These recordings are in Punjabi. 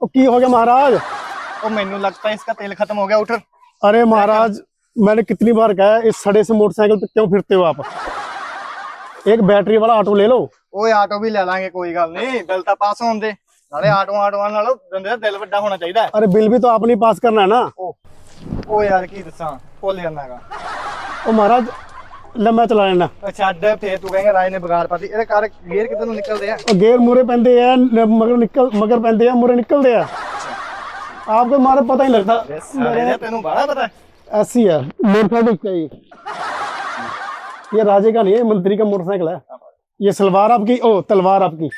ओ की हो गया महाराज ओ मेनू लगता है इसका तेल खत्म हो गया उठ अरे महाराज मैंने कितनी बार कहा है, इस सड़े से मोटरसाइकिल पे क्यों फिरते हो आप एक बैटरी वाला ऑटो ले लो ਓਏ ਆਟੋ ਵੀ ਲੈ ਲਾਂਗੇ ਕੋਈ ਗੱਲ ਨਹੀਂ ਬਿੱਲ ਤਾਂ ਪਾਸ ਹੋਣ ਦੇ ਨਾਲੇ ਆਟੋ ਆਟੋਆਂ ਨਾਲੋਂ ਬੰਦੇ ਦਾ ਦਿਲ ਵੱਡਾ ਹੋਣਾ ਚਾਹੀਦਾ ਹੈ। अरे बिल भी तो आपने ही पास करना है ना ਓ ਯਾਰ ਕੀ ਦੱਸਾਂ ਭੁੱਲ ਜਾਂਦਾਗਾ ओ महाराज ले मैं चला लेना ਛੱਡ ਫੇਰ ਤੂੰ ਕਹੇਂਗਾ ਰਾਜ ਨੇ ਬਗਾੜ ਪਾਤੀ ਇਹਦੇ ਕਰ ਗੇਅਰ ਕਿੱਧਰ ਨੂੰ ਨਿਕਲਦੇ ਆ और गेर मुरे पेंदे हैं न- मगर निकल मगर पेंदे हैं मुरे निकलते हैं आपको मारे पता ही लगता ਸਾਰੇ ਨੇ ਤੈਨੂੰ ਬੜਾ ਪਤਾ ऐसी है मोटरसाइकिल चाहिए ये राजे का नहीं है मंत्री का मोटरसाइकिल है ये सलवार आपकी ओ तलवार आपकी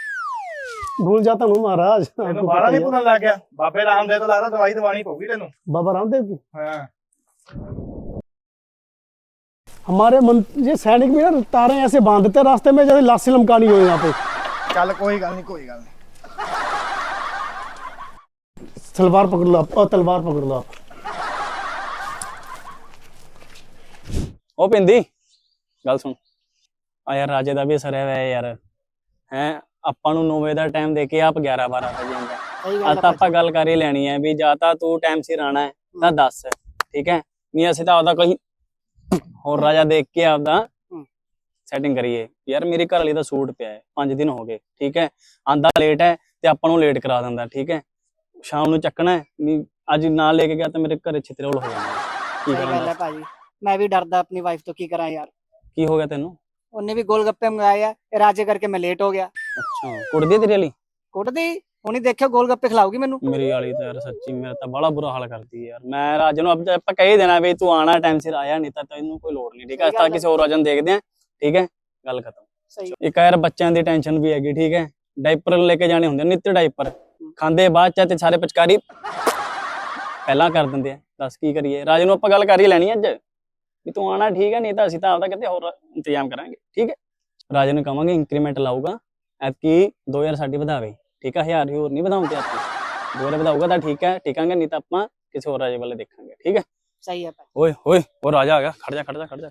भूल जाता हूँ महाराज ਤੈਨੂੰ आपको ਬਾਹਲਾ पता ਨਹੀਂ ही है। ਪਤਾ ਲੱਗ ਗਿਆ ਬਾਬੇ ਰਾਮਦੇਵ ਤੋਂ ਲੱਗਦਾ ਦਵਾਈ ਦਵਾਣੀ ਪਊਗੀ ਤੈਨੂੰ बाबा रामदेव की ਹਾਂ हमारे मन, ये सैनिक भी ना तारे ऐसे बांध देते हैं रास्ते में जैसे लाशी लमकानी हो यहाँ पे ਚੱਲ ਕੋਈ ਗੱਲ ਨਹੀਂ ਕੋਈ ਗੱਲ ਨਹੀਂ सलवार पकड़ लो आप और तलवार पकड़ लो आप ਉਹ ਪਿੰਦੀ ਗੱਲ ਸੁਣ ਆ ਯਾਰ ਰਾਜੇ ਦਾ ਵੀ ਅਸਰ ਹੈ ਯਾਰ ਹੈ ਆਪਾਂ ਨੂੰ 9 ਵਜੇ ਦਾ ਟਾਈਮ ਦੇ ਕੇ ਆਪ 11 12 ਵਜੇ ਜਾਂਦਾ ਸਹੀ ਆ ਤਾਂ ਆਪਾਂ ਗੱਲ ਕਰ ਹੀ ਲੈਣੀ ਹੈ ਵੀ ਜਾਂ ਤਾਂ ਤੂੰ ਟਾਈਮ ਸਿਰ ਆਣਾ ਹੈ ਤਾਂ ਦੱਸ ਠੀਕ ਹੈ ਨਹੀਂ ਅਸੀਂ ਤਾਂ ਆਪਦਾ ਕੋਈ ਹੋਰ ਰਾਜਾ ਦੇਖ ਕੇ ਆਪਦਾ ਸੈਟਿੰਗ ਕਰੀਏ। ਯਾਰ ਮੇਰੇ ਘਰ ਵਾਲੀ ਦਾ ਸੂਟ ਪਿਆ ਹੈ 5 ਦਿਨ ਹੋ ਗਏ ਠੀਕ ਹੈ? ਆਂਦਾ ਲੇਟ ਹੈ ਤੇ ਆਪਾਂ ਨੂੰ ਲੇਟ ਕਰਾ ਦਿੰਦਾ ਠੀਕ ਹੈ? ਸ਼ਾਮ ਨੂੰ ਚੱਕਣਾ ਹੈ ਨਹੀਂ ਅੱਜ ਨਾਲ ਲੈ ਕੇ ਗਿਆ ਤਾਂ ਮੇਰੇ ਘਰੇ ਛਿੱਤਰੋਲ ਹੋ ਜਾਣਾ ਕੀ ਕਰਾਂ ਭਾਜੀ। ਮੈਂ ਵੀ ਡਰਦਾ ਆਪਣੀ ਵਾਈਫ ਤੋਂ ਕੀ ਕਰਾਂ ਯਾਰ? ਕੀ ਹੋ ਗਿਆ ਤੈਨੂੰ? ਉਹਨੇ ਵੀ ਗੋਲ ਗੱਪੇ ਮੰਗਾਏ ਆ ਇਹ ਰਾਜੇ ਕਰਕੇ ਮੈਂ ਲੇਟ ਹੋ ਗਿਆ। ਅੱਛਾ ਕੁੜਦੀ ਤੇਰੀ ਵਾਲੀ? ਕੁੱਟਦੀ। ਹੁਣੀ ਦੇਖਿਓ ਗੋਲ ਗੱਪੇ ਖਿਲਾਉਗੀ ਮੈਨੂੰ? ਮੇਰੀ ਵਾਲੀ ਤਾਂ ਯਾਰ ਸੱਚੀ ਮੇਰਾ ਤਾਂ ਬੜਾ ਬੁਰਾ ਹਾਲ ਕਰਦੀ ਯਾਰ। ਮੈਂ ਰਾਜ ਨੂੰ ਅਬ ਆਪਾਂ ਕਹਿ ਹੀ ਦੇਣਾ ਵੀ ਤੂੰ ਆਣਾ ਟਾਈਮ ਸਿਰ ਆਇਆ ਨਹੀਂ ਤਾਂ ਤੈਨੂੰ ਕੋਈ ਲੋੜ ਨਹੀਂ ਠੀਕ ਹੈ? ਸਹੀ ਤਾਂ ਗੱਲ ਹੈ। ਕਿਸੇ ਹੋਰ ਰਾਜਨ ਦੇਖਦੇ ਆ ਠੀਕ ਹੈ? ਗੱਲ ਖਤਮ। ਸਹੀ। ਇੱਕ ਯਾਰ ਬੱਚਿਆਂ ਦੀ ਟੈਨਸ਼ਨ ਵੀ ਹੈਗੀ ਠੀਕ ਹੈ? ਡਾਈਪਰ ਲੈ ਕੇ ਜਾਣੇ ਹੁੰਦੇ ਨੇ, ਨਿੱਤ ਡਾਈਪਰ ਖਾਂਦੇ ਬਾਅਦ ਚ ਤੇ ਸਾਰੇ ਪਚਕਾਰੀ ਪਹਿਲਾਂ ਕਰ ਦਿੰਦੇ ਆ। ਦੱਸ ਕੀ ਕਰੀਏ? ਰਾਜ ਨੂੰ ਆਪਾਂ ਗੱਲ ਕਰ ਹੀ ਲੈਣੀ ਅੱਜ। ਵੀ ਤੂੰ ਆਣਾ ਠੀਕ ਹੈ? ਨਹੀਂ ਤਾਂ ਅਸੀਂ ਤਾਂ ਆਪਦਾ ਕਿਤੇ ਹੋਰ ਇੰਤਜ਼ਾਮ ਕਰਾਂਗੇ ਠੀਕ ਹੈ? ਰਾਜ ਨੂੰ ਕਵਾਂਗੇ ਇੰਕਰੀਮੈਂਟ ਲਾਊਗਾ। ਐਤਕੀ 2000 ਸਾਡੀ ਵਧਾਵੇ। ਠੀਕ ਹੈ ਆ ਹੀ ਹੋਰ ਨਹੀਂ ਵਧਾਉਂਦੇ ਆਪਾਂ। ਦੋਰੇ ਵਧਾਊਗਾ ਤਾਂ ਠੀਕ ਹੈ ਟਿਕਾਂਗੇ ਨਹੀਂ ਤਾਂ ਆਪਾਂ ਕਿਸੇ ਹੋਰ ਰਾਜੇ ਵਾਲੇ ਦੇਖਾਂਗੇ ਠੀਕ ਹੈ? ਸਹੀ ਹੈ ਭਾਈ। ਓਏ ਓਏ ਉਹ ਰਾਜਾ ਆ ਖੜ ਜਾ ਖੜ ਜਾ ਖੜ ਜਾ।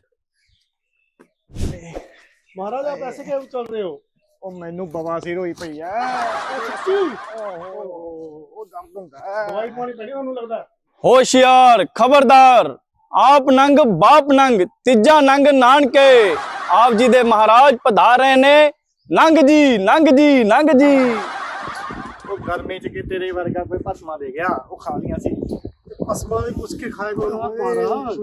ਮਹਾਰਾਜ ਆਪ ਐਸੇ ਕਿਉਂ ਚੱਲ ਰਹੇ ਹੋ? ਉਹ ਮੈਨੂੰ ਬਵਾਸੀਰ ਹੋਈ ਪਈ ਐ ਉਹ ਦਰਦ ਹੁੰਦਾ। ਦਵਾਈ ਪਾਣੀ ਪੈਣੀ ਤੁਹਾਨੂੰ ਲੱਗਦਾ। ਹੋਸ਼ਿਆਰ ਖਬਰਦਾਰ ਆਪ ਨੰਗ ਬਾਪ ਨੰਗ ਤੀਜਾ ਨੰਗ ਨਾਨਕੇ। ਆਪ ਜੀ ਦੇ ਮਹਾਰਾਜ ਪਧਾਰ ਰਹੇ ਨੇ। ਨੰਗ ਜੀ ਨੰਗ ਜੀ ਨੰਗ ਜੀ। ਗਰਮੀ ਚ ਕਿ ਤੇਰੇ ਵਰਗਾ ਕੋਈ ਭਸਮਾ ਦੇ ਗਿਆ ਉਹ ਖਾ ਲੀਆਂ ਸੀ ਅਸਮਾਂ ਵੀ ਪੁੱਛ ਕੇ ਖਾਏਗਾ ਨਾ ਮਹਾਰਾਜ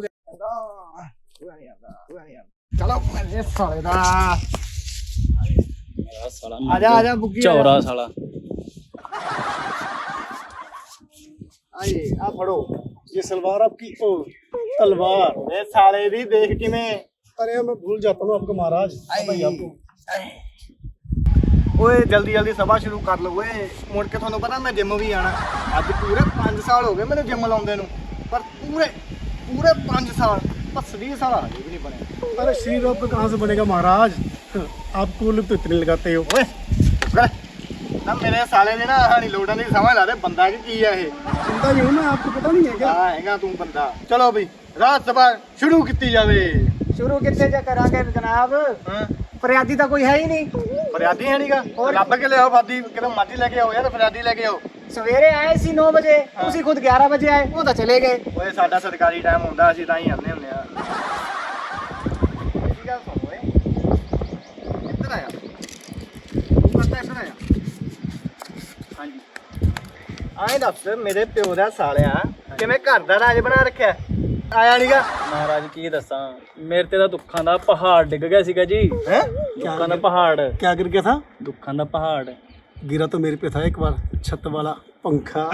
ਚਲੋ ਮੇਰੇ ਸਾਲੇ ਦਾ ਸਾਲਾ ਆ ਜਾ ਆ ਜਾ ਬੁੱਗੀ ਆ ਜਾ। ਚੌਰਾ ਸਾਲਾ ਆਏ ਆ ਫੜੋ ये सलवार आपकी ओ तलवार ਇਹ ਸਾਲੇ ਦੀ ਦੇਖ ਕਿਵੇਂ अरे मैं भूल जाता हूँ आपको महाराज पता ही है आपको ਓਏ ਜਲਦੀ ਜਲਦੀ ਸਭਾ ਸ਼ੁਰੂ ਕਰ ਲਓ ਓਏ। ਮੁੜ ਕੇ ਤੁਹਾਨੂੰ ਪਤਾ ਮੈਂ ਜਿਮ ਵੀ ਆਣਾ ਅੱਜ ਪੂਰੇ 5 ਸਾਲ ਹੋ ਗਏ ਮੈਨੂੰ ਜਿਮ ਲਾਉਂਦੇ ਨੂੰ। ਪਰ ਪੂਰੇ ਪੂਰੇ 5 ਸਾਲ ਪਰ ਸਰੀਰ ਸਾਰਾ ਹਜੇ ਵੀ ਨਹੀਂ ਬਣਿਆ। ਪਰ ਸਰੀਰ ਆਪਕਾ ਕਹਾਂ ਸੇ ਬਣੇਗਾ ਮਹਾਰਾਜ। ਆਪ ਕੂਲ ਤੋਂ ਇਤਨੇ ਲਗਾਤੇ ਹੋ। ਓਏ ਨਾ ਮੇਰੇ ਸਾਲੇ ਨੇ ਨਾ ਹਾਣੀ ਲੋੜਾਂ ਦੀ ਸਮਝ ਲਾ ਦੇ ਬੰਦਾ ਕੀ ਕੀ ਇਹ? ਬੰਦਾ ਹੀ ਹੋ ਆਪਕੋ ਪਤਾ ਨਹੀਂ ਹੈ ਕਿਆ। ਹਾਂ ਹੈਗਾ ਤੂੰ ਬੰਦਾ। ਚਲੋ ਬਈ ਰਾਤ ਸਭਾ ਸ਼ੁਰੂ ਕੀਤੀ ਜਾਵੇ। ਸ਼ੁਰੂ ਕਿੱਥੇ ਜਾ ਕਰਾਂਗੇ ਜਨਾਬ? ਹਾਂ। ਫਰਿਆਦੀ ਤਾਂ ਕੋਈ ਹੈ ਹੀ ਨਹੀਂ। ਫਰਿਆਦੀ ਹੈ ਨੀਗਾ ਲੱਭ ਕੇ ਲਿਆਓ ਫਾਦੀ ਕਿਦੋਂ ਮਰਜ਼ੀ ਲੈ ਕੇ ਆਓ ਯਾਰ ਫਰਿਆਦੀ ਲੈ ਕੇ ਆਓ। ਸਵੇਰੇ ਆਏ ਸੀ 9 ਵਜੇ ਤੁਸੀਂ ਖੁਦ 11 ਵਜੇ ਆਏ ਉਹ ਤਾਂ ਚਲੇ ਗਏ। ਓਏ ਸਾਡਾ ਸਰਕਾਰੀ ਟਾਈਮ ਹੁੰਦਾ ਅਸੀਂ ਤਾਂ ਹੀ ਆਉਂਦੇ ਹੁੰਦੇ ਆ। ਕੀ ਗੱਲ ਸੁਣ ਓਏ ਇੱਧਰ ਆਇਆ ਤੂੰ ਕਰਦਾ ਇੱਧਰ ਆਇਆ ਹਾਂਜੀ। ਆਏ ਦੱਸ ਮੇਰੇ ਪਿਓ ਦਾ ਸਾਲਿਆ ਕਿਵੇਂ ਘਰ ਦਾ ਰਾਜ ਬਣਾ ਰੱਖਿਆ? ਆਇਆ ਨੀਗਾ ਮਹਾਰਾਜ ਕੀ ਦੱਸਾਂ ਮੇਰੇ ਤੇ ਤਾਂ ਦੁੱਖਾਂ ਦਾ ਪਹਾੜ ਡਿੱਗ ਗਿਆ ਸੀਗਾ ਜੀ ਹੈ ਦੁੱਖਾਂ ਦਾ ਪਹਾੜ क्या गिर गया था ਦੁੱਖਾਂ ਦਾ ਪਹਾੜ गिरा तो मेरे पे था एक बार छत वाला पंखा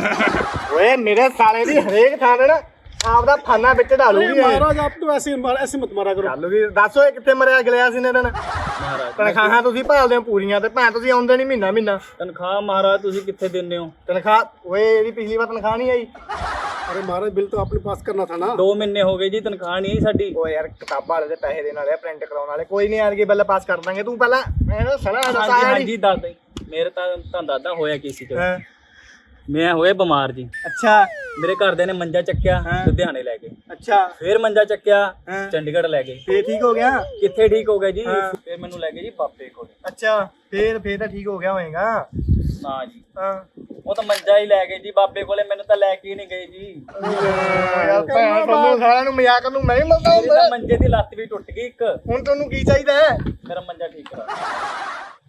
ਓਏ ਮੇਰੇ ਸਾਲੇ ਦੀ ਹਰੇਕ ਥਾਂ ਤੇ ਨਾ ਆਪਦਾ ਫਾਨਾ ਵਿੱਚ ਢਾ ਲੂਗੀ ਇਹ। ਮਹਾਰਾਜ ਆਪ ਨੂੰ ਐਸੀ ਮਾਰ ਐਸੀ ਮਤ ਮਾਰਾ ਕਰੋ। ਚੱਲ ਵੀ ਦੱਸੋ ਇਹ ਕਿੱਥੇ ਮਰਿਆ ਗਲਿਆ ਸੀ ਨੇ ਦਿਨ ਮਹਾਰਾਜ ਤਨਖਾਹਾਂ ਤੁਸੀਂ ਭਾਲਦੇ ਹੋ ਪੂਰੀਆਂ ਤੇ ਭਾਂ ਤੁਸੀਂ ਆਉਂਦੇ ਨਹੀਂ ਮਹੀਨਾ ਮਹੀਨਾ। ਤਨਖਾਹ ਮਹਾਰਾਜ ਤੁਸੀਂ ਕਿੱਥੇ ਦਿੰਦੇ ਹੋ? ਤਨਖਾਹ ਓਏ ਇਹਦੀ ਪਿਛਲੀ ਵਾਰ ਤਨਖਾਹ ਨਹੀਂ ਆਈ। ਅਰੇ ਮਹਾਰਾਜ ਬਿੱਲ ਤਾਂ ਆਪਣੇ ਪਾਸ ਕਰਨਾ ਥਾ ਨਾ। 2 ਮਹੀਨੇ ਹੋ ਗਏ ਜੀ ਤਨਖਾਹ ਨਹੀਂ ਆਈ ਸਾਡੀ। ਓ ਯਾਰ ਕਿਤਾਬਾਂ ਵਾਲੇ ਦੇ ਪੈਸੇ ਦੇਣ ਵਾਲੇ ਪ੍ਰਿੰਟ ਕਰਾਉਣ ਵਾਲੇ। ਕੋਈ ਨਹੀਂ ਯਾਰ ਕੀ ਪਾਸ ਕਰ ਦਾਂਗੇ। ਤੂੰ ਪਹਿਲਾਂ ਮੈਂ ਸਲਾਹ ਦੱਸਾਂ ਹਾਂਜੀ ਦੱਸ ਦੇ ਮੇਰੇ ਤਾਂ ਤੁਹਾਨੂੰ ਦੱਸਦਾ ਹੋਇਆ ਕੀ ਸੀ ਚਲੋ ਮੈਂ ਹੋਇਆ ਬਿਮਾਰ ਜੀ। ਅੱਛਾ। ਮੇਰੇ ਘਰਦਿਆਂ ਨੇ ਮੰਜਾ ਚੱਕਿਆ ਹਾਂ। ਲੁਧਿਆਣੇ ਲੈ ਗਏ। ਅੱਛਾ। ਫਿਰ ਮੰਜਾ ਚੱਕਿਆ ਹਾਂ। ਚੰਡੀਗੜ੍ਹ ਲੈ ਗਏ। ਫੇਰ ਠੀਕ ਹੋ ਗਿਆ? ਕਿੱਥੇ ਠੀਕ ਹੋ ਗਿਆ ਜੀ? ਹਾਂ। ਫਿਰ ਮੈਨੂੰ ਲੈ ਗਏ ਜੀ ਬਾਪੇ ਕੋਲ। ਅੱਛਾ। ਫੇਰ ਫੇਰ ਤਾਂ ਠੀਕ ਹੋ ਗਿਆ ਹੋਏਗਾ। ਨਾ ਜੀ। ਹਾਂ। ਉਹ ਤਾਂ ਮੰਜਾ ਹੀ ਲੈ ਗਏ ਜੀ ਬਾਬੇ ਕੋਲੇ ਮੈਨੂੰ ਤਾਂ ਲੈ ਕੇ ਹੀ ਨਹੀਂ ਗਏ ਜੀ। ਯਾਰ ਭੈਣ ਤੁਹਾਨੂੰ ਸਾਰਿਆਂ ਨੂੰ ਮਜ਼ਾਕ ਨੂੰ ਮੈਂ ਹੀ ਮਿਲਦਾ ਹੁੰਦਾ। ਮੰਜੇ ਦੀ ਲੱਤ ਵੀ ਟੁੱਟ ਗਈ ਇੱਕ। ਹੁਣ ਤੁਹਾਨੂੰ ਕੀ ਚਾਹੀਦਾ ਹੈ? ਮੇਰਾ ਮੰਜਾ ਠੀਕ ਕਰਾ।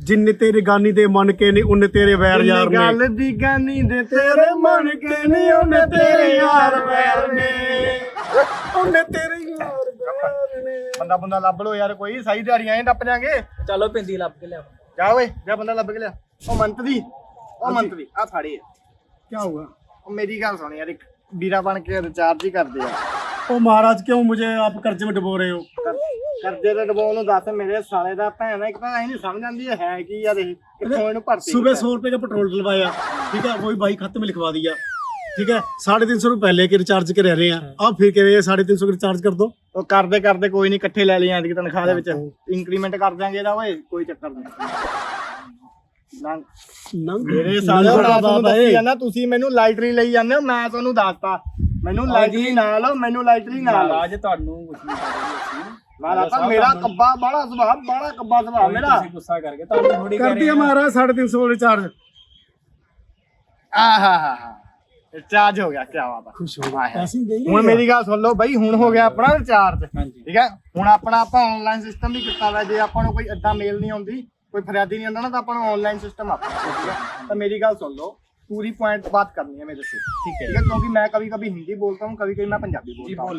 ਜਿੰਨੇ ਤੇਰੇ ਗਾਨੀ ਦੇ ਮਨ ਕੇ ਨੇ ਉਹਨੇ ਤੇਰੇ ਵੈਰ ਯਾਰ ਨੇ। ਗੱਲ ਦੀ ਗਾਨੀ ਦੇ ਤੇਰੇ ਮਨ ਕੇ ਨੇ ਉਹਨੇ ਤੇਰੇ ਯਾਰ ਵੈਰ ਨੇ। ਉਹਨੇ ਤੇਰੇ ਯਾਰ ਨੇ। ਬੰਦਾ ਬੰਦਾ ਲੱਭ ਲੋ ਯਾਰ ਕੋਈ ਸਾਈ ਦਿਹਾੜੀਆਂ ਐਂ ਟੱਪ ਜਾਾਂਗੇ। ਚਲੋ ਪਿੰਦੀ ਲੱਭ ਕੇ ਲਿਆ ਜਾ ਓਏ ਜਾ ਬੰਦਾ ਲੱਭ ਕੇ ਲਿਆ। ਉਹ ਮੰਤ ਦੀ ਉਹ ਮੰਤਰੀ ਆ ਫਾੜੀ ਕੀ ਹੋਊਗਾ? ਉਹ ਮੇਰੀ ਗੱਲ ਸੁਣ ਯਾਰ ਇੱਕ ਵੀਰਾ ਬਣ ਕੇ ਰਿਚਾਰਜ ਹੀ ਕਰਦੇ ਆ। ਉਹ ਮਹਾਰਾਜ ਕਿਉਂ ਮੁਝੇ ਆਪ ਕਰਜ਼ੇ ਵਿੱਚ ਡਬੋ ਰਹੇ ਹੋ? ਕਰਜ਼ੇ ਦੇ ਡਬੋਂ ਨੂੰ ਦੱਸ ਮੇਰੇ ਸਾਲੇ ਦਾ ਭੈਣ ਇੱਕ ਤਾਂ ਇਹ ਨਹੀਂ ਸਮਝ ਆਉਂਦੀ ਇਹ ਹੈ ਕੀ ਯਾਰ ਇਹ ਕਿੱਥੋਂ ਇਹਨੂੰ ਭਰਤੀ सुबह सौ रुपए का पेट्रोल डलवाया ठीक है वही भाई खाते में लिखवा दिया ठीक है साढ़े तीन सौ रुपए पहले के रिचार्ज के रह रहे हैं अब फिर कह रहे हैं साढ़े तीन सौ का रिचार्ज कर दो ਉਹ ਕਰਦੇ ਕਰਦੇ ਕੋਈ ਨਹੀਂ ਇਕੱਠੇ ਲੈ ਲਈ ਆਂਦੀ ਤਨਖਾਹ ਦੇ ਵਿੱਚ ਇੰਕਰੀਮੈਂਟ ਕਰ ਦਿਆਂਗੇ ਇਹਦਾ ਓਏ ਕੋਈ ਚੱਕਰ ਨਹੀਂ ਲੰਘ नंग ਮੇਰੇ ਸਾਲੇ नंग ਮੈਂ बड़ा ਤੁਹਾਨੂੰ बाप है ਦੱਸੀ ਜਾਂਦਾ ਤੁਸੀਂ ਮੈਨੂੰ ਲਾਈਟਰੀ ਲਈ ਜਾਂਦੇ ਹੋ ਮੈਂ ਤੁਹਾਨੂੰ ਦੱਸਤਾ ਮੈਨੂੰ ਲਾਈਟਰੀ ਨਾ ਲਓ ਮੈਨੂੰ ਲਾਈਟਰੀ ਨਾ ਲਓ ਮਹਾਰਾਜ ਤੁਹਾਨੂੰ ਕੁਝ ਨਹੀਂ ਮਾਰਾ ਤਾਂ ਮੇਰਾ ਕੱਬਾ ਬਾਲਾ ਸੁਭਾਅ ਬਾਲਾ ਕੱਬਾ ਸੁਭਾਅ ਮੇਰਾ। ਤੁਸੀਂ ਗੁੱਸਾ ਕਰਕੇ ਹੁਣ ਹੋ ਗਿਆ ਆਪਣਾ ਠੀਕ ਹੈ? ਹੁਣ ਆਪਣਾ ਵੀ ਕੀਤਾ ਹੋਇਆ ਜੇ ਆਪਾਂ ਨੂੰ ਕੋਈ ਅੱਧਾ ਮੇਲ ਨਹੀਂ ਆਉਂਦੀ ਕੋਈ ਫਰਿਆਦੀ ਨਹੀਂ ਆਉਂਦਾ ਨਾ ਆਪਾਂ ਮੇਰੀ ਗੱਲ ਸੁਣ ਲਓ पूरी पॉइंट बात करनी है मेरे से ठीक है क्योंकि मैं कभी कभी हिंदी बोलता हूँ कभी कभी मैं पंजाबी बोलता हूँ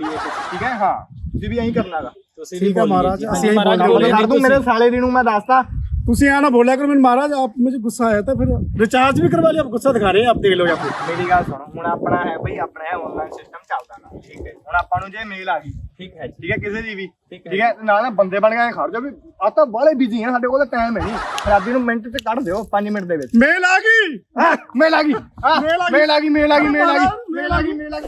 ठीक ਤੁਸੀਂ ਠੀਕ ਮਹਾਰਾਜ ਅਸੀਂ ਇਹੀ ਬੋਲ ਰਹੇ ਹਾਂ ਤੂੰ ਮੇਰੇ ਸਾਲੇ ਦੀ ਨੂੰ ਮੈਂ ਦੱਸਤਾ ਤੁਸੀਂ ਆਣਾ ਬੋਲਿਆ ਕਰੋ ਮੈਨੂੰ ਮਹਾਰਾਜ ਆਪ ਮੈਨੂੰ ਗੁੱਸਾ ਆਇਆ ਤਾਂ ਫਿਰ ਰਿਚਾਰਜ ਵੀ ਕਰਵਾ ਲਿਆ ਆਪ ਗੁੱਸਾ ਦਿਖਾ ਰਹੇ ਆਪ ਦੇਖ ਲਓ ਆਪ ਮੇਰੀ ਗੱਲ ਸੁਣੋ ਹੁਣ ਆਪਣਾ ਹੈ ਬਈ ਆਪਣਾ ਹੈ ਆਨਲਾਈਨ ਸਿਸਟਮ ਚੱਲਦਾ ਨਾ ਠੀਕ ਹੈ? ਹੁਣ ਆਪਾਂ ਨੂੰ ਜੇ ਮੇਲ ਆ ਗਈ ਠੀਕ ਹੈ ਠੀਕ ਹੈ ਕਿਸੇ ਦੀ ਵੀ ਠੀਕ ਹੈ ਨਾ ਨਾ ਬੰਦੇ ਬਣ ਕੇ ਖੜ ਜਾ ਵੀ ਆ ਤਾਂ ਬਾਲੇ ਬਿਜ਼ੀ ਹੈ ਸਾਡੇ ਕੋਲ ਤਾਂ ਟਾਈਮ ਹੈ ਨਹੀਂ। ਖਰਾਬੀ ਨੂੰ ਮਿੰਟ ਚ ਕੱਢ ਦਿਓ 5 ਮਿੰਟ ਦੇ ਵਿੱਚ। ਮੇਲ ਆ ਗਈ! ਮੇਲ ਆ ਗਈ। ਮੇਲ ਆ ਗਈ। ਮੇਲ ਆ ਗਈ ਮੇਲ ਆ ਗਈ ਮੇਲ ਆ ਗਈ ਮੇਲ ਆ ਗਈ।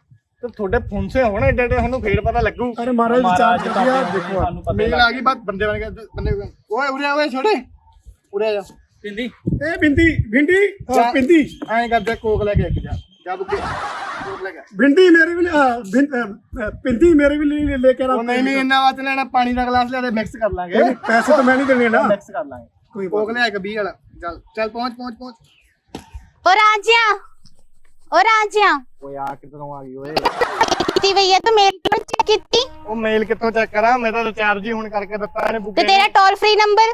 ਤੇ ਤੁਹਾਡੇ ਫੁੰਸੇ ਹੋਣ ਐਡੇ ਐਡੇ ਤੁਹਾਨੂੰ ਫੇਰ ਪਤਾ ਲੱਗੂ। ਅਰੇ ਮਹਾਰਾਜ ਵਿਚਾਰ ਵਧੀਆ ਦੇਖੋ। ਮੇਲ ਆ ਗਈ ਬਾਤ ਬੰਦੇ ਬਣ ਗਏ ਬੰਦੇ ਓਏ ਉਰੇ ਆ ਛੋੜੇ ਉਰੇ ਆ ਪਿੰਦੀ। ਇਹ ਪਿੰਦੀ ਭਿੰਡੀ ਉਹ ਪਿੰਦੀ ਐਂ ਕਰਦੇ ਕੋਕ ਲੈ ਕੇ ਇੱਕ ਜਾ। ਜਾ ਬੁੱਕੇ ਕੋਕ ਲੈ ਕੇ ਭਿੰਡੀ ਮੇਰੇ ਵੀ ਪਿੰਦੀ ਮੇਰੇ ਵੀ ਨਹੀਂ ਲੈ ਕੇ ਰਾ ਨਹੀਂ ਨਹੀਂ ਇੰਨਾ ਵਾਤ ਲੈਣਾ ਪਾਣੀ ਦਾ ਗਲਾਸ ਲਿਆ ਤੇ ਮਿਕਸ ਕਰ ਲਾਂਗੇ। ਪੈਸੇ ਤਾਂ ਮੈਂ ਨਹੀਂ ਦੇਣੇ ਨਾ। ਮਿਕਸ ਕਰ ਲਾਂਗੇ। ਕੋਕ ਲੈ ਕੇ 20 ਵਾਲਾ। ਚੱਲ ਚੱਲ ਪਹੁੰਚ ਪਹੁੰਚ ਪਹੁੰਚ। ਹੋ ਰਾਜਿਆ ਓ ਰਾਜਿਆ ਓਏ ਆ ਕਿੱਧਰੋਂ ਆ ਗਈ ਓਏ? ਕੀਤੀ ਭਈਆ ਤੂੰ ਮੇਲ ਉਹ ਮੇਲ ਕਿੱਥੋਂ ਚੈੱਕ ਕਰਾਂ? ਮੈਂ ਤਾਂ ਰਿਚਾਰਜ ਹੀ ਹੁਣ ਕਰਕੇ ਦਿੱਤਾ ਇਹਨੇ ਬੁੱਗੇ ਤੇ ਤੇਰਾ toll free number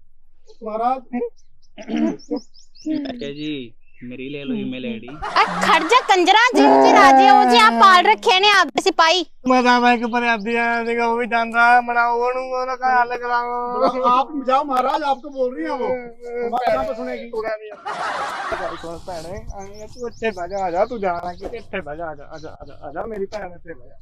Maharaj Ajay ji मेरी ले लो ईमेल आईडी खड़ जा कंजरा जिनके राजे हो जी आप पाल रखे ने आप सिपाही मैं मैं के पर आती है देखो वो भी जानता है बड़ा वो नु वो ना का हाल कराओ आप जाओ महाराज आपको बोल रही है वो हमारे नाम पे सुनेगी पूरा नहीं भाई कौन भैन है आनी तू अच्छे बजा आ जा तू जाना कि अच्छे बजा आ जा आ जा आ जा मेरी भैन अच्छे बजा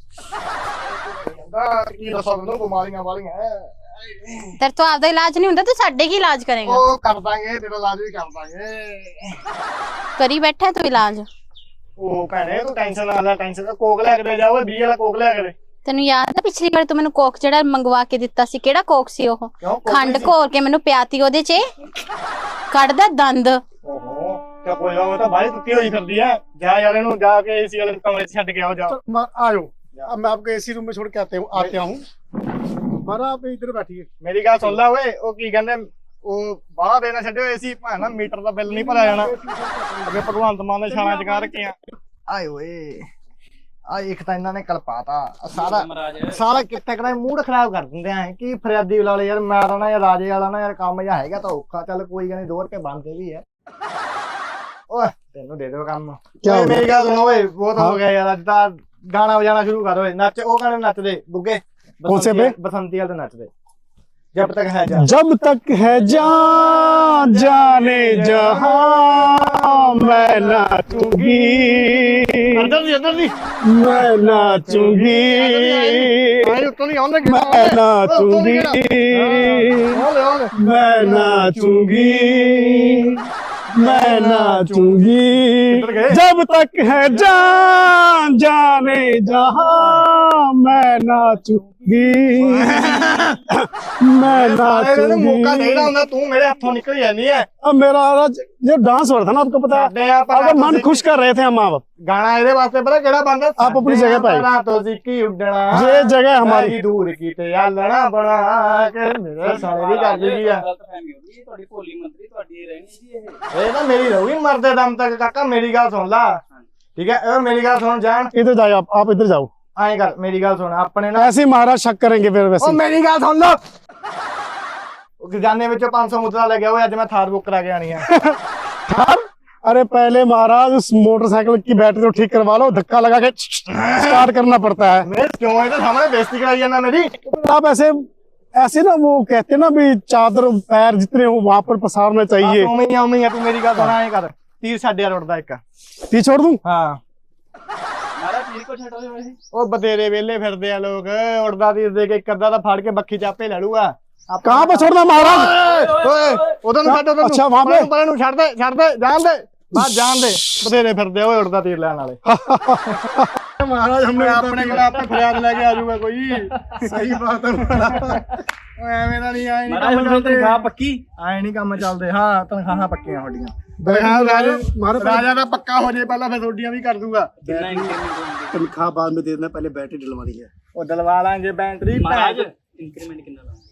की दसो नो बीमारियां वाली है ਤੈਨੂੰ ਬਿਮਾਰੀਆਂ ਵਾਲੀਆਂ ਐ। ਤੇਰੇ ਤੋਂ ਆਪਦਾ ਇਲਾਜ ਨਹੀਂ ਹੁੰਦਾ ਤੂੰ ਸਾਡੇ ਕੀ ਇਲਾਜ ਕਰੇਗਾ ਉਹ ਕਰ ਦਾਂਗੇ ਤੇਰਾ ਇਲਾਜ ਵੀ ਕਰ ਦਾਂਗੇ ਕਰੀ ਬੈਠਾ ਤੂੰ ਇਲਾਜ ਉਹ ਭੈਣੇ ਤੂੰ ਟੈਨਸ਼ਨ ਨਾ ਲੈ ਟੈਨਸ਼ਨ ਨਾ ਕੋਕ ਲੈ ਕੇ ਦੇ ਜਾ ਓਏ 20 ਵਾਲਾ ਕੋਕ ਲੈ ਕੇ ਦੇ ਤੈਨੂੰ ਯਾਦ ਆ ਪਿਛਲੀ ਵਾਰ ਤੂੰ ਮੈਨੂੰ ਕੋਕ ਜਿਹੜਾ ਮੰਗਵਾ ਕੇ ਦਿੱਤਾ ਸੀ ਕਿਹੜਾ ਕੋਕ ਸੀ ਉਹ ਕਿਉਂ ਕੋਕ ਖੰਡ ਨਹੀਂ ਸੀ? ਘੋਲ ਕੇ ਮੈਨੂੰ ਪਿਆਤੀ ਉਹਦੇ 'ਚ ਕੱਢਦਾ ਦੰਦ ਓਹੋ ਕਿਆ ਕੋਈ ਉਹ ਤਾਂ ਬਾਈ ਟੁੱਟੀ ਹੋਈ ਫਿਰਦੀ ਐ ਜਾ ਯਾਰ ਇਹਨੂੰ ਜਾ ਕੇ ਏਸੀ ਵਾਲੇ ਕਮਰੇ 'ਚ ਛੱਡ ਕੇ ਆਓ ਜਾ तो मा- आयो अब मैं आपको एसी रूम में छोड़ के आते हूँ आते हूँ ਮਾਰਾ ਵੀ ਇੱਧਰ ਬੈਠੀਏ। ਮੇਰੀ ਗੱਲ ਸੁਣ ਲੈ ਓਏ ਉਹ ਕੀ ਕਹਿੰਦੇ ਉਹ ਬਾਹਰ ਦੇਣਾ ਛੱਡੇ ਹੋਏ ਸੀ ਭਾਣਾ ਮੀਟਰ ਦਾ ਬਿੱਲ ਨਹੀਂ ਭਰਿਆ ਜਾਣਾ। ਅੱਗੇ ਭਗਵੰਤ ਮਾਨ ਨੇ ਛਾਣਾ ਚਕਾ ਰੱਖਿਆ। ਆਏ ਓਏ ਆ ਇੱਕ ਤਾਂ ਇਹਨਾਂ ਨੇ ਕਲਪਾਤਾ ਸਾਰਾ ਸਾਰਾ ਕਿੱਥੇ ਕਰਾਂ ਮੂਡ ਖਰਾਬ ਕਰ ਦਿੰਦੇ ਆ। ਕਿ ਫਰਿਆਦੀ ਵਾਲੇ ਯਾਰ ਮਾਰਾ ਨਾ ਰਾਜੇ ਵਾਲਾ ਨਾ ਯਾਰ ਕੰਮ ਜਾਂ ਹੈਗਾ ਤਾਂ ਔਖਾ। ਚੱਲ ਕੋਈ ਗੱਲ ਨਹੀਂ 2 ਰੁਪਏ ਬਣਦੇ ਵੀ ਆ ਓਏ ਤੈਨੂੰ ਦੇ ਦਿਓ ਕੰਮ। ਓਏ ਮੇਰੀ ਗੱਲ ਸੁਣ ਓਏ ਬਹੁਤ ਹੋ ਗਿਆ ਯਾਰ ਅੱਜ ਤਾਂ ਗਾਣਾ ਵਜਾਣਾ ਸ਼ੁਰੂ ਕਰ ਓਏ। ਨੱਚ ਉਹ ਗਾਣੇ ਨੱਚਦੇ ਬੁੱਗੇ। कौन से पे बसंतिया तो नच पे जब तक है जान। जब तक है जान जाने जहाँ मैं नाचूँगी। मैं नाचूँगी। मैं नाचूँगी। मैं नाचूँगी। मैं नाचूँगी। जब तक है जान जाने जहाँ मैं नाचूंगी मैं ਆਏ ਨੂੰ ਮੌਕਾ ਦੇਣਾ नाचूंगी ਹੁੰਦਾ ਤੂੰ ਮੇਰੇ ਹੱਥੋਂ ਨਿਕਲ ਜਾਂਦੀ ਹੈ अब मेरा आज ये डांस हो रहा था ना आपको पता है ਸਾਡੇ ਆ आपका मन खुश कर रहे थे हम आप ਗਾਣਾ ਇਹਦੇ ਵਾਸਤੇ ਪਤਾ ਕਿਹੜਾ ਬੰਦਾ ਆਪ ਆਪਣੀ ਜਗ੍ਹਾ ਪਾਈ। ਤੋਂ ਸਿੱਕੀ ਉੱਡਣਾ ये जगह हमारी ਹਮਾਰੀ ਦੂਰ ਕੀਤੇ ਆਲਣਾ ਬਣਾ ਕੇ ਮੇਰੇ ਸਾਲੇ ਦੀ ਗੱਲ ਜੀ ਆ ਗਲਤਫਹਿਮੀ ਹੋ ਗਈ ਤੁਹਾਡੀ ਭੋਲੀ ਮੰਤਰੀ ਤੁਹਾਡੀ ਰਹਿਣੀ ਜੀ ਇਹ ਇਹ ਤਾਂ ਮੇਰੀ ਰਹੂਗੀ ਮਰਦੇ ਦਮ ਤੱਕ ਕਾਕਾ ਮੇਰੀ ਗੱਲ ਸੁਣ ਲਾ ਠੀਕ ਹੈ ਇਹ ਮੇਰੀ ਗੱਲ ਸੁਣ ਜਾਣ इधर जाओ आप आप इधर जाओ ਆਏ ਗੱਲ ਮੇਰੀ ਗੱਲ ਸੁਣ ਆਪਣੇ ਨਾਲ ਐਸੇ ਮਹਾਰਾਜ ਸ਼ੱਕ ਕਰਨਗੇ ਫਿਰ ਉਹ ਵੈਸੇ ਮੇਰੀ ਗੱਲ ਸੁਣ ਲਓ ਉਹ ਖਜ਼ਾਨੇ ਵਿੱਚੋਂ 500 ਮੁਦਰਾ ਲੈ ਗਿਆ ਓਏ ਅੱਜ ਮੈਂ ਥਾਰ ਬੁੱਕ ਕਰਾ ਕੇ ਆਣੀ ਆ अरे पहले महाराज उस मोटरसाइकिल की बैटरी तो ठीक करवा लो धक्का लगा के स्टार्ट करना पड़ता है ਮੇਰੇ ਕਿਉਂ ਇਹ ਤਾਂ ਸਾਹਮਣੇ ਬੇਇੱਜ਼ਤੀ ਕਰਾਈ ਜਾਂਦਾ ਮੇਰੀ आप ऐसे ऐसे ना वो कहते हैं ना भी चादर पैर जितने हो वहाँ पर पसारना चाहिए ਉਵੇਂ ਹੀ ਆ, ਉਵੇਂ ਹੀ ਆ, ਤੂੰ ਮੇਰੀ ਗੱਲ ਸੁਣ ਆਏ ਕਰ ਤੀਰ ਛੱਡਿਆ ਰੋਡ ਦਾ ਇੱਕ ती छोड़ दूँ ਹਾਂ ਉਹ ਬਥੇਰੇ ਵੇਲੇ ਫਿਰਦੇ ਆ ਲੋਕ। ਉੜਦਾ ਦੀ ਦੇ ਕੇ ਇੱਕ ਅੱਧਾ ਤਾਂ ਫੜ ਕੇ ਬੱਖੀ ਚਾਪੇ ਲੈ ਲੂਗਾ ਕਾਂ ਪੇ ਛੋੜਦਾ ਮਹਾਰਾਜ ਓਏ ਉਹਦੋਂ ਨੂੰ ਛੱਡ ਉਹਦੋਂ ਅੱਛਾ ਵਾਹ ਬੇ ਪਰਾਂ ਨੂੰ ਛੱਡ ਦੇ ਛੱਡ ਦੇ ਜਾਣ ਦੇ। ਬਾ ਜਾਣ ਦੇ। ਬਥੇਰੇ ਫਿਰਦੇ ਓਏ ਉੜਦਾ ਤੀਰ ਲੈਣ ਵਾਲੇ। ਮਹਾਰਾਜ ਹਮਨੇ ਆਪਣੇ ਕੋਲ ਆਪੇ ਫਰਿਆਦ ਲੈ ਕੇ ਆ ਜਾਊਗਾ ਕੋਈ। ਸਹੀ ਬਾਤ ਹੈ ਮਹਾਰਾਜ ਐਵੇਂ ਦਾ ਨਹੀਂ ਆਏ ਨਹੀਂ ਮਹਾਰਾਜ ਹੁਣ ਤਨਖਾਹ ਪੱਕੀ? ਆਏ ਨਹੀਂ ਕੰਮ ਚੱਲਦੇ। ਹਾਂ ਤਨਖਾਹਾਂ ਪੱਕੀਆਂ ਤੁਹਾਡੀਆਂ ਬੈਠਾ ਰਾਜਾ ਰਾਜਾ ਦਾ ਪੱਕਾ ਹੋ ਜੇ ਪਹਿਲਾਂ ਫਿਰ ਤੁਹਾਡੀਆਂ ਵੀ ਕਰ ਦੂੰਗਾ। ਤਨਖਾਹ ਬਾਅਦ ਵਿੱਚ ਦੇ ਦੇਣਾ ਪਹਿਲੇ ਬੈਟਰੀ ਡਲਵਾਣੀ ਹੈ। ਉਹ ਡਲਵਾ ਲਾਂਗੇ ਬੈਟਰੀ ਮਹਾਰਾਜ ਇੰਕਰੀਮੈਂਟ ਕਿੰਨਾ ਲਾਉਂਗੇ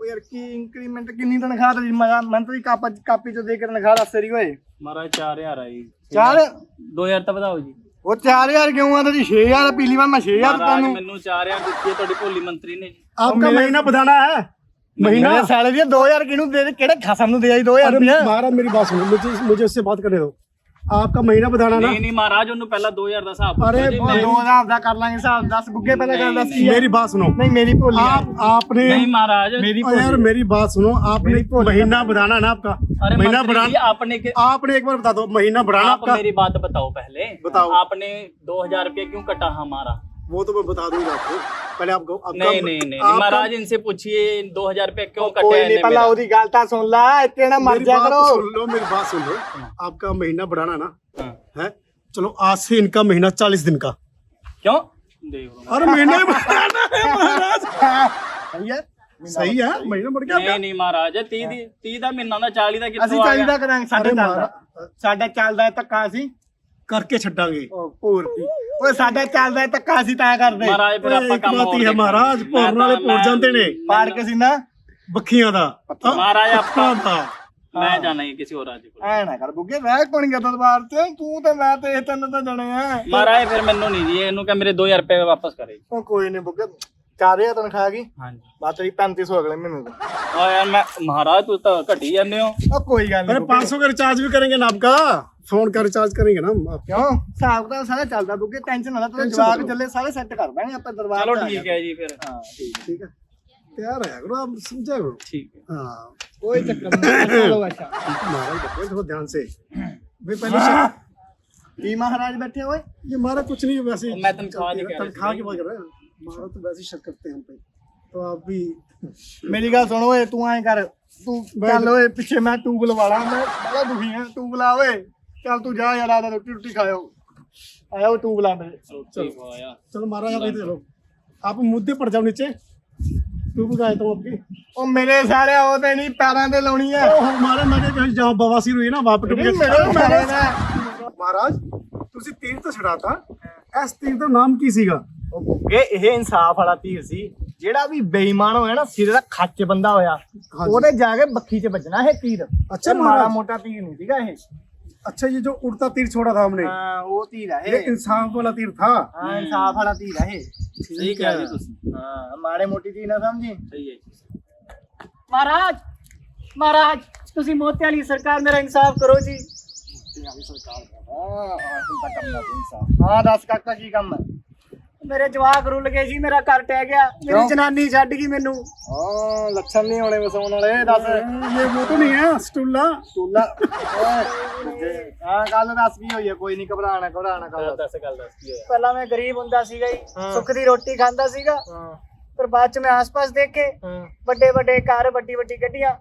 ਉਹ ਯਾਰ ਕੀ ਇੰਕਰੀਮੈਂਟ ਕਿੰਨੀ ਤਨਖਾਹ ਤੇ ਮੰਤਰੀ ਕਾਪੀ ਚ ਦੇ ਕੇ ਤਨਖਾਹ ਦੱਸ ਰਹੀ ਓਏ। ਮਹਾਰਾਜ 4000 ਆਈ 4 2000 ਤਾਂ ਵਧਾਓ ਜੀ। ਉਹ 4000 ਕਿਉਂ ਆ ਤੇਰੀ 6000 ਪੀਲੀ ਵਾਰ ਮੈਂ 6000 ਮਹਾਰਾਜ ਤੈਨੂੰ ਮੈਨੂੰ 4000 ਦਿੱਤੀ ਹੈ ਤੁਹਾਡੀ ਭੋਲੀ ਮੰਤਰੀ ਨੇ ਜੀ आपका महीना बताना है ਮਹੀਨਾ महीना ਸਾਲੇ ਦੀ 2000 ਕਿਹਨੂੰ ਦੇ ਦੇ ਕਿਹੜੇ ਖਸਮ ਨੂੰ ਦੇ ਆਈ 2000 अरे ਰੁਪਇਆ महाराज मेरी बात सुनो मुझे मुझे उससे बात करने दो आपका महीना बताना ना ਨਹੀਂ ਨਹੀਂ ਮਹਾਰਾਜ ਉਹਨੂੰ ਪਹਿਲਾਂ 2000 ਦਾ ਹਿਸਾਬ अरे ਪੁੱਛੋ ਜੀ, भाई, ਮੈਂ- ਦੋ ਹਜ਼ਾਰ ਦਾ ਕਰ ਲਾਂਗੇ ਹਿਸਾਬ 10 ਬੁੱਗੇ ਪਹਿਲਾਂ ਗੱਲ ਦੱਸ ਕੀ ਹੈ मेरी बात सुनो ਨਹੀਂ ਮੇਰੀ ਭੋਲੀ ਆ। आप आपने नहीं महाराज मेरी और यार मेरी बात सुनो आपने मेरी भोली महीना बढ़ाना ना आपका अरे महीना मंत्री जी, बढ़ाना आपने के- आपने एक बार बता दो महीना बढ़ाना आप आपका मेरी बात बताओ पहले बताओ। आपने 2000 रुपये क्यों कटा हमारा वो तो मैं बता दूंगा आपको पहले आपको आपका नहीं नहीं नहीं नहीं, आपका- महाराज इनसे पूछिए 2000 रुपये क्यों कटे ਕੋਈ हैं ਨਹੀਂ ਪਹਿਲਾਂ मेरा? ਉਹਦੀ ਗੱਲ ਤਾਂ ਸੁਣ ਲੈ ਇੱਥੇ ਨਾ ਮਰ मेरी ਜਾ बात ਕਰੋ तो सुन लो मेरी बात सुन लो आपका महीना बढ़ाना ना हाँ। है चलो आज से इनका महीना चालीस दिन का क्यों देख लो और महीने बढ़ाना है महाराज ਸਹੀ ਹੈ सही है महीना बढ़ गया नहीं नहीं महाराज 30 ਦੀ 30 ਦਾ ਮਹੀਨਾ ਦਾ 40 ਦਾ ਅਸੀਂ ਕਿੱਥੋਂ ਆ ਚਾਹੀਦਾ ਗਿਆ ਕਰਾਂਗੇ ਸਾਡੇ ਅਰੇ ਚੱਲਦਾ ਸਾਡਾ ਚੱਲਦਾ ਹੈ ਧੱਕਾ ਅਸੀਂ करके छटांगे ਉਹ ਪੂਰਤੀ ਓਏ ਸਾਡਾ ਚੱਲਦਾ ਹੈ ਧੱਕਾ ਤਾਂ ਕਰਦੇ। ਮਹਾਰਾਜ ਫਿਰ ਆਪਾਂ ਕੰਮ ਹੈ ਮਹਾਰਾਜ ਭੋਰਨ ਵਾਲੇ ਭੋਰ ਜਾਂਦੇ ਨੇ। ਪਾੜ ਕੇ ਸੀ ਨਾ ਬੱਖੀਆਂ ਦਾ। ਮਹਾਰਾਜ ਆਪਾਂ ਤਾਂ ਮੈਂ ਜਾਣਾ ਹੀ ਕਿਸੇ ਹੋਰ ਰਾਜੇ ਕੋਲ। ਐ ਨਾ ਕਰ ਬੁੱਗੇ ਰਹਿ ਕੋਣੀ ਗਿਆ ਦਰਬਾਰ ਤੇ ਤੂੰ ਤੇ ਮੈਂ ਤੇ ਇਹ ਤਿੰਨ ਤਾਂ ਜਣੇ ਆ। ਮਹਾਰਾਜ ਫਿਰ ਮੈਨੂੰ ਨਹੀਂ ਜੀ ਇਹਨੂੰ ਕਹ ਮੇਰੇ 2000 ਰੁਪਏ ਵਾਪਸ ਕਰੇ। ਉਹ ਕੋਈ ਨਹੀਂ ਬੁੱਗੇ। ਚਾਰ ਹਜ਼ਾਰ ਤਨਖਾਹ ਗਈ ਹਾਂਜੀ ਬਾਤ ਤੇਰੀ 3500 ਅਗਲੇ ਮਹੀਨੇ ਤੋਂ ਓ ਯਾਰ ਮੈਂ ਮਹਾਰਾਜ ਤੂੰ ਤਾਂ ਘਟੀ ਜਾਂਦੇ ਹੋ ਉਹ ਕੋਈ ਗੱਲ अरे ਨਹੀਂ पाँच सौ का रिचार्ज भी करेंगे ना आपका फोन का रिचार्ज करेंगे ना हम आप ਕਿਉਂ ਹਿਸਾਬ ਤਾਂ ਸਾਰਾ ਚੱਲਦਾ ਬੁੱਗੇ ਟੈਨਸ਼ਨ ਨਾ ਲੈ ਤੇਰੇ ਜਵਾਕ ਚੱਲੇ ਸਾਰੇ ਸੈੱਟ ਕਰ ਦਾਂਗੇ ਆਪਾਂ ਦਰਬਾਰ ਚਲੋ ਤੇ ਆ ਠੀਕ ਹੈ ਜੀ ਫਿਰ ਹਾਂ ਠੀਕ ठीक है तैयार है करो आप समझा करो ਠੀਕ ਹੈ हाँ ਕੋਈ ਚੱਕਰ ਨਹੀਂ ਚਲੋ ਅੱਛਾ महाराज बताइए थोड़ा ध्यान से भाई पहले से ਕੀ ਮਹਾਰਾਜ ਬੈਠੇ ਓਏ ये हमारा कुछ नहीं है वैसे ही मैं तनख्वाह चलती नहीं है। कह रही तनख्वाह थी। की बात कर रहे हैं हमारा तो वैसे ही शक करते हैं हम पे तो आप भी ਮੇਰੀ ਗੱਲ ਸੁਣ ਓਏ ਤੂੰ ਐਂ ਕਰ ਤੂੰ ਚੱਲ ਓਏ ਪਿੱਛੇ ਮੈਂ ਟੂਬ ਲਵਾ ਲਾਂ ਮੈਂ ਬੜਾ ਦੁਖੀ ਹਾਂ ਟੂਬ ਲਾ ਓਏ ਚੱਲ ਤੂੰ ਜਾ ਯਾਰ ਆਦਾ ਰੋਟੀ ਰੋਟੀ ਖਾਇਓ ਆਇਓ ਟੂਬ ਲਾ ਮੇਰੇ ਠੀਕ ਹੋਇਆ चलो महाराज आप इधर चलो आप मुद्दे पर जाओ नीचे तू भी गायता हूँ आपकी ਉਹ ਮੇਰੇ ਸਾਰੇ ਉਹ ਤੇ ਨਹੀਂ ਪੈਰਾਂ ਤੇ ਲਾਉਣੀ ਹੈ ओ, हमारे मैंने कहीं जहाँ बवासीर हुई ना वहाँ पे ਨਹੀਂ, डूब ਮੇਰੇ गए ਪੈਰਾਂ ਦਾ महाराज ਤੁਸੀਂ ਤੀਰ ਤਾਂ ਛੜਾਤਾ ਇਸ ਤੀਰ ਦਾ ਨਾਮ ਕੀ ਸੀਗਾ ਉਹ ਬੁੱਗੇ ਇਹ ਇਨਸਾਫ ਵਾਲਾ ਤੀਰ ਸੀ ਜਿਹੜਾ ਵੀ ਬੇਈਮਾਨ ਹੋਇਆ ਨਾ ਸਿਰੇ ਦਾ ਖੱਚ ਬੰਦਾ ਹੋਇਆ ਉਹਦੇ ਜਾ ਕੇ ਬੱਖੀ 'ਚ ਵੱਜਣਾ ਇਹ ਤੀਰ ਅੱਛਾ, ਇਹ ਮਾੜਾ ਮਹਾਰਾਜ। ਮੋਟਾ ਤੀਰ ਨਹੀਂ ਸੀਗਾ ਇਹ अच्छा ये जो उड़ता तीर छोड़ा था हमने ਹਾਂ ਉਹ ਤੀਰ ਹੈ ये ਇਹ इंसाफ वाला तीर था ਹਾਂ ਇਨਸਾਫ ਵਾਲਾ ਤੀਰ ਹੈ ਇਹ ਸਹੀ ਕਿਹਾ ਜੀ ਤੁਸੀਂ ਹਾਂ ਮਾੜੇ ਮੋਟੀ ਚੀਜ਼ ਨਾ ਸਮਝੀ ਸਹੀ ਹੈ ਜੀ ਮਹਾਰਾਜ ਮਹਾਰਾਜ ਤੁਸੀਂ ਮੋਤੇ ਵਾਲੀ ਸਰਕਾਰ ਮੇਰਾ ਇਨਸਾਫ ਕਰੋ ਜੀ ਹਾਂ ਹਾਂ ਤੂੰ ਤਾਂ ਕਰਨਾ ਤੂੰ ਇਨਸਾਫ ਹਾਂ ਦੱਸ ਕਾਕਾ ਕੀ ਕੰਮ ਹੈ ਮੇਰੇ ਜਵਾਕ ਰੁੱਲ ਗਏ ਸੀ ਮੇਰਾ ਘਰ ਟਹਿ ਗਿਆ। ਮੇਰੀ ਜਨਾਨੀ ਛੱਡ ਗਈ ਮੈਨੂੰ। ਹਾਂ ਲੱਛਣ ਨਹੀਂ ਹੋਣੇ ਵਸਾਉਣ ਵਾਲੇ ਦੱਸ। ਇਹ ਉਹ ਤਾਂ ਨਹੀਂ ਹੈ ਸਟੂਲਾ। ਸਟੂਲਾ। ਹਾਂ ਗੱਲ ਦੱਸ ਕੀ ਹੋਈ ਹੈ? ਕੋਈ ਨਹੀਂ ਘਬਰਾਣਾ ਘਬਰਾਣਾ ਗੱਲ ਦੱਸ। ਗੱਲ ਦੱਸ ਕੀ ਹੋਇਆ? ਪਹਿਲਾਂ ਮੈਂ ਗਰੀਬ ਹੁੰਦਾ ਸੀਗਾ ਜੀ ਸੁੱਖ ਦੀ ਰੋਟੀ ਖਾਂਦਾ ਸੀਗਾ। ਪਰ ਬਾਅਦ ਚ ਮੈਂ ਆਸ-ਪਾਸ ਦੇਖ। ਕੇ ਵੱਡੇ ਵੱਡੇ ਘਰ ਵੱਡੀ ਵੱਡੀ ਗੱਡੀਆਂ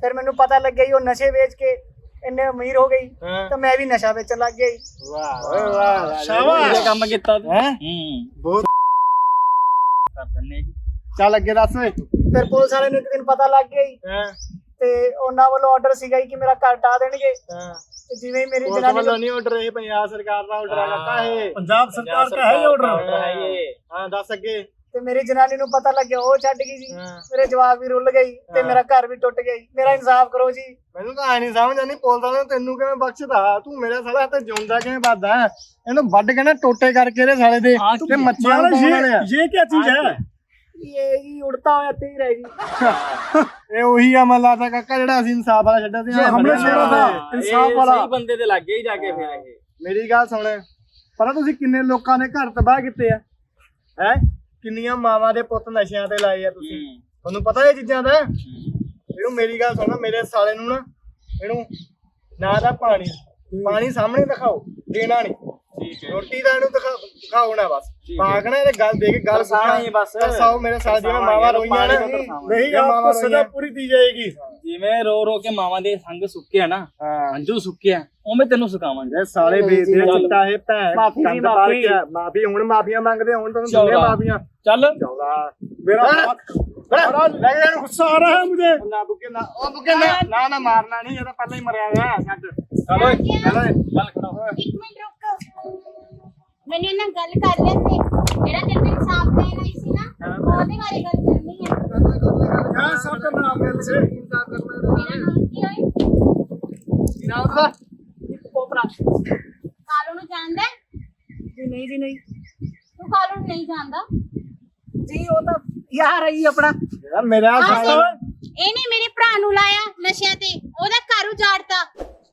ਫਿਰ ਮੈਨੂੰ ਪਤਾ ਲੱਗਿਆ ਉਹ ਨਸ਼ੇ ਵੇਚ ਕੇ ਇੰਨੇ ਅਮੀਰ ਹੋ ਗਈ ਤਾਂ ਮੈਂ ਵੀ ਨਸ਼ਾ ਵੇਚਣ ਲੱਗ ਗਈ ਵਾਹ ਓਏ ਵਾਹ ਸ਼ਾਬਾਸ਼। ਕੰਮ ਕੀਤਾ ਤੂੰ। ਹੈ? ਬਹੁਤ ਕਰ ਦਿੰਨੇ ਜੀ। ਚੱਲ ਅੱਗੇ ਦੱਸ ਓਏ। ਫਿਰ ਪੁਲਿਸ ਵਾਲੇ ਨੂੰ ਇੱਕ ਦਿਨ ਪਤਾ ਲੱਗ ਗਿਆ ਹਾਂ। ਤੇ ਉਹਨਾਂ ਵੱਲੋਂ ਆਰਡਰ ਸੀਗਾ ਕਿ ਮੇਰਾ ਘਰ ਢਾਹ ਦੇਣਗੇ। ਤੇ ਜਿਵੇਂ ਹੀ ਮੇਰੀ ਜਨਾਨੀ ਵੱਲੋਂ ਨਹੀਂ ਆਰਡਰ ਇਹ ਪੰਜਾਬ ਸਰਕਾਰ ਦਾ ਆਰਡਰ ਆ ਪੰਜਾਬ ਸਰਕਾਰ ਦਾ ਹੈ ਆਰਡਰ ਹਾਂ ਦੱਸ ਅੱਗੇ। ਤੇ ਮੇਰੀ ਜਨਾਨੀ ਨੂੰ ਪਤਾ ਲੱਗਿਆ ਉਹ ਛੱਡ ਗਈ ਜੀ ਹਾਂ। ਮੇਰੇ ਜਵਾਕ ਵੀ ਰੁੱਲ ਗਈ ਤੇ ਮੇਰਾ ਘਰ ਵੀ ਟੁੱਟ ਗਿਆ ਜੀ ਮੇਰਾ ਇਨਸਾਫ ਕਰੋ ਜੀ ਮੈਨੂੰ ਤਾਂ ਐ ਨਹੀਂ ਸਮਝ ਆਉਂਦੀ ਪੁਲਿਸ ਵਾਲਿਆਂ ਨੇ ਤੈਨੂੰ ਕਿਵੇਂ ਬਖਸ਼ਦਾ ਤੂੰ ਮੇਰੇ ਸਾਲਾ ਤੇ ਜਿਉਂਦਾ ਕਿਵੇਂ ਵੱਧਦਾ ਇਹਨੂੰ ਵੱਢ ਕੇ ਨਾ ਟੋਟੇ ਕਰਕੇ ਇਹਦੇ ਸਾਲੇ ਦੇ ਹਾਂ, ਤੇ ਮੱਛੀਆਂ ਨੂੰ महाराज ਪਾਉਣ ਵਾਲੇ ये ਆ ये क्या चीज है ਇਹ ਜੀ ਉੜਤਾ ਹੋਇਆ ਤੀਰ ਹੈ ਜੀ ਇਹ ਉਹੀ ਆ ਮੱਲਾ ਦਾ ਕਾਕਾ ਜਿਹੜਾ ਅਸੀਂ ਇਨਸਾਫ ਵਾਲਾ ਛੱਡਿਆ ਸੀ जो ਐਂ हमने ਬਣਿਆ छोड़ा था ਹੋਇਆ। इंसाफ ਇਹ वाला ਸਹੀ ਬੰਦੇ ਦੇ ਲੱਗੇ ਹੀ ਜਾ ਕੇ ਫਿਰ ਇਹ ਮੇਰੀ ਗੱਲ ਸੁਣ ਪਤਾ ਤੁਸੀਂ ਕਿੰਨੇ ਲੋਕਾਂ ਨੇ ਘਰ ਤਬਾਹ ਕੀਤੇ ਆ ਹੈ ਕਿੰਨੀਆਂ ਮਾਵਾਂ ਦੇ ਪੁੱਤ ਨਸ਼ਿਆਂ ਤੇ ਲਾਏ ਆ ਤੁਸੀਂ? ਤੁਹਾਨੂੰ ਪਤਾ ਇਹ ਚੀਜ਼ਾਂ ਦਾ? ਇਹਨੂੰ ਮੇਰੀ ਗੱਲ ਸੁਣ ਮੇਰੇ ਸਾਲੇ ਨੂੰ ਨਾ ਇਹਨੂੰ ਨਾ ਦਾ ਪਾਣੀ ਪਾਣੀ ਸਾਹਮਣੇ ਦਿਖਾਓ ਦੇਣਾ ਨਹੀਂ। ਰੋਟੀ ਦਾ ਇਹਨੂੰ ਦਿਖਾਓ ਨਾ ਬਸ। ਪਾਗਣਾ ਇਹਦੇ ਗੱਲ ਦੇ ਕੇ ਗੱਲ ਸੁਣਾ। ਹੀ ਬਸ। ਦਸਾਓ ਮੇਰੇ ਸਾਥ ਜਿਵੇਂ ਮਾਵਾ ਰੋਈਆਂ ਨਾ। ਨਹੀਂ ਆਪਕੋ ਸਦਾ ਪੂਰੀ ਦੀ ਜਾਏਗੀ। ਜਿਵੇਂ ਰੋ ਰੋ ਕੇ ਮਾਵਾ ਦੇ ਸੰਗ ਸੁੱਕਿਆ ਨਾ ਅੰਜੂ ਸੁੱਕਿਆ ਉਵੇਂ ਤੈਨੂੰ ਸੁਕਾਵਾਂਗੇ। ਸਾਲੇ ਬੇਦੇ ਚਿੱਟਾ ਇਹ ਭੈਣ ਕੰਦ ਪਾਰ ਕੇ ਮਾਫੀ। ਹੁਣ ਮਾਫੀਆਂ ਮੰਗਦੇ ਹੁਣ ਤੈਨੂੰ ਦੁਨੀਆ ਮਾਫੀਆਂ। ਚੱਲ। ਮੇਰਾ ਲੈ ਲੈ ਗੁੱਸਾ ਆ ਰਿਹਾ ਹੈ ਮੁਝੇ। ਨਾ ਬੁੱਕੇ ਨਾ ਉਹ ਬੁੱਕੇ ਨਾ ਨਾ ਮਾਰਨਾ ਨਹੀਂ ਇਹ ਤਾਂ ਪਹਿਲਾਂ ਹੀ ਮਰਿਆ ਹੋਇਆ ਛੱਡ। ਮੇਰਾ ਨਾਮ ਕੀ ਕਾਲੂ ਨੂੰ ਨਹੀਂ ਜਾਣਦਾ? ਯਾਰ ਆਈ ਮੇਰੇ ਭਰਾ ਨੂੰ ਲਾਇਆ ਨਸ਼ਿਆਂ ਤੇ। ਉਹਦਾ ਘਰ ਉਜਾੜਤਾ।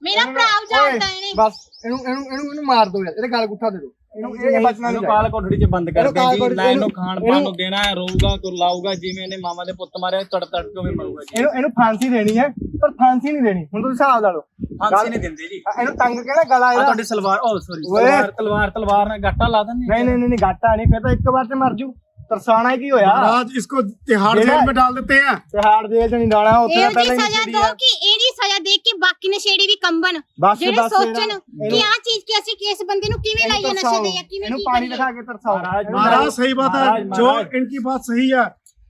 ਮੇਰਾ ਭਰਾ ਉਜਾੜਦਾ ਇਹਨੇ। ਬਸ ਇਹਨੂੰ ਇਹਨੂੰ ਇਹਨੂੰ ਇਹਨੂੰ ਮਾਰ ਦੋ ਯਾਰ ਇਹਦੇ ਗਾਲ ਗੁੱਠਾ ਦੇ ਦੋ। ਇਹਨੂੰ ਇਹ ਬਚਣਾ ਨਹੀਂ ਕਾਲ ਕੋਠੜੀ 'ਚ ਬੰਦ ਕਰ ਦੇ ਜੀ ਲਾਈਨ ਨੂੰ ਖਾਣ ਪਾਣ ਨੂੰ ਦੇਣਾ ਹੈ ਰੋਊਗਾ ਕੋ ਲਾਊਗਾ ਜਿਵੇਂ ਇਹਨੇ ਮਾਮਾ ਦੇ ਪੁੱਤ ਮਾਰਿਆ ਤੜ ਤੜ ਕੇ ਵੀ ਮਰੂਗਾ ਜੀ। ਇਹਨੂੰ ਇਹਨੂੰ ਫਾਂਸੀ ਦੇਣੀ ਹੈ ਪਰ ਫਾਂਸੀ ਨਹੀਂ ਦੇਣੀ। ਹੁਣ ਤੁਸੀਂ ਹਿਸਾਬ ਲਾ ਲਓ। ਫਾਂਸੀ ਨਹੀਂ ਦਿੰਦੇ ਜੀ। ਇਹਨੂੰ ਤੰਗ ਕਿਹੜਾ ਗਲਾ ਇਹਦਾ? ਤੁਹਾਡੀ ਸਲਵਾਰ ਓ ਸੌਰੀ ਤਲਵਾਰ ਤਲਵਾਰ ਤਲਵਾਰ ਨਾਲ ਗਾਟਾ ਲਾ ਦਿੰਦੇ ਨਹੀਂ ਨਹੀਂ ਨਹੀਂ ਗਾਟਾ ਨਹੀਂ ਫਿਰ ਤਾਂ ਇੱਕ ਵਾਰ ਤੇ ਮਰ ਜੂ। ਤਰਸਾਣਾ ਕੀ ਹੋਇਆ? ਰਾਜ ਇਸਕੋ ਤਿਹਾੜ ਜੇਲ੍ਹ ਮੇ ਡਾਲ ਦਿੱਤੇ ਆ ਤਿਹਾੜ ਜੇਲ੍ਹ ਚ ਨਹੀਂ ਡਾਲਣਾ ਉੱਥੇ ਪਹਿਲਾਂ ਹੀ ਸਜ਼ਾ ਦੋ ਕਿ ਇਹ ਸਜ਼ਾ ਦੇਖ ਕੇ ਬਾਕੀ ਨਸ਼ੇੜੀ ਵੀ ਕੰਬਣ ਬਸ ਜਿਹੜੇ ਬਸ ਸੋਚਣ ਇਹਨੂੰ- ਕਿ ਆਹ ਚੀਜ਼ ਕਿ ਅਸੀਂ ਕਿਸ ਬੰਦੇ ਨੂੰ ਕਿਵੇਂ ਇਹਨੂੰ ਲਾਈਏ ਨਸ਼ੇ ਤਰਸਾਓ। ਦੇ ਜਾਂ ਕਿਵੇਂ ਇਹਨੂੰ ਕੀ ਪਾਣੀ ਕਰੀਏ ਦਿਖਾ ਕੇ ਤਰਸਾਓ महाराज, ਇਹਨੂੰ महाराज सही बात है महाराज, जो महाराज। इनकी बात सही है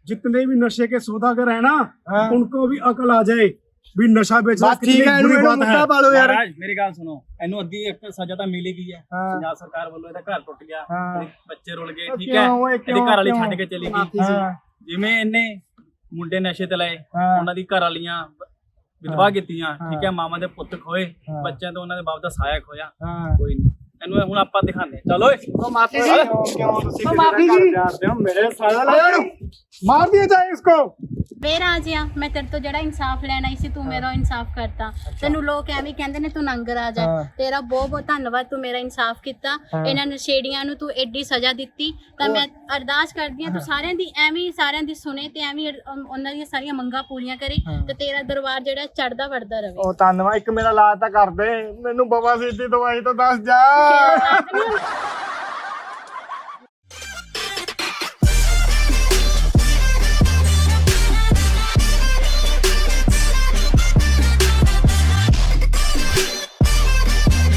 जितने भी नशे के सौदागर है ना हाँ। उनको भी अकल आ जाए भी नशा बेचना ਬਸ ਠੀਕ ਹੈ कितनी ਇਹਨੂੰ बुरी ਇਹਨੂੰ बात ਮੁੱਦਾ है ਪਾ ਲਓ ਯਾਰ ਮਹਾਰਾਜ ਮੇਰੀ ਗੱਲ ਸੁਣੋ ਇਹਨੂੰ ਅੱਧੀ ਇੱਕ ਸਜ਼ਾ ਤਾਂ ਮਿਲ ਹੀ ਗਈ ਹੈ ਹਾਂ। ਪੰਜਾਬ ਸਰਕਾਰ ਵੱਲੋਂ ਇਹਦਾ ਘਰ ਟੁੱਟ ਗਿਆ ਹਾਂ। ਇਹਦੇ ਬੱਚੇ ਰੁਲ ਗਏ ਉਹ ਠੀਕ ਕਿਉਂ ਹੈ ਓਏ, ਇਹਦੀ ਕਿਉਂ, ਘਰ ਵਾਲੀ ਕਿਉਂ? ਛੱਡ ਕੇ ਚਲੀ ਮਾਫ਼ੀ ਗਈ ਸੀ। ਜਿਵੇਂ ਇਹਨੇ ਮੁੰਡੇ ਨਸ਼ੇ ਤੇ ਲਾਏ ਹਾਂ। ਉਹਨਾਂ ਦੀ ਘਰ ਵਾਲੀਆਂ ਵਿਧਵਾ ਕੀਤੀਆਂ। ਠੀਕ ਹੈ ਮਾਮਾ ਦੇ ਪੁੱਤ ਖੋਏ। ਬੱਚਿਆਂ ਤੋਂ ਉਹਨਾਂ ਦੇ ਬਾਪ ਦਾ ਸਾਇਆ ਖੋਇਆ ਕੋਈ ਨਹੀਂ ਇਹਨੂੰ ਹੁਣ ਆਪਾਂ ਦਿਖਾਉਂਦੇ ਹਾਂ। ਚੱਲ ਓਏ ਉਹ ਮਾਫੀ ਜੀ ਕਿਉਂ ਤੁਸੀਂ ਮਾਫ਼ੀ ਮੇਰੇ ਜੀ। ਜਾਂਦੇ ਹੋ ਮੇਰੇ ਸਾਲਾ ਲਾ मार ਵੇ ਮੈਂ ਤੇਰੇ ਤੋਂ ਜਿਹੜਾ ਇਨਸਾਫ ਲੈਣਾ ਸੀ ਤੂੰ ਮੇਰਾ ਇਨਸਾਫ ਕਰਤਾ। ਤੈਨੂੰ ਲੋਕ ਐਵੇਂ ਕਹਿੰਦੇ ਨੇ ਤੂੰ ਨੰਗ ਰਾਜ ਹੈ। ਤੇਰਾ ਬਹੁਤ ਬਹੁਤ ਧੰਨਵਾਦ ਤੂੰ ਮੇਰਾ ਇਨਸਾਫ ਕੀਤਾ। ਇਹਨਾਂ ਨਸ਼ੇੜੀਆਂ ਨੂੰ ਤੂੰ ਐਡੀ ਸਜ਼ਾ ਦਿੱਤੀ। ਤਾਂ ਮੈਂ ਅਰਦਾਸ ਕਰਦੀ ਹਾਂ ਤੂੰ ਸਾਰਿਆਂ ਦੀ ਐਵੇਂ ਸਾਰਿਆਂ ਦੀ ਸੁਣੇ ਤੇ ਐਵੇਂ ਉਹਨਾਂ ਦੀਆਂ ਸਾਰੀਆਂ ਮੰਗਾਂ ਪੂਰੀਆਂ ਕਰੇ ਤੇ ਤੇਰਾ ਦਰਬਾਰ ਜਿਹੜਾ ਚੜਦਾ ਵੜਦਾ ਰਹੇ ਉਹ ਧੰਨਵਾਦ ਇੱਕ ਮੇਰਾ ਲਾਜ ਤਾਂ ਕਰਦੇ। ਮੈਨੂੰ ਬਾਬਾ ਸੀਤੀ ਦਵਾਈ ਤਾਂ ਦੱਸ ਜਾ।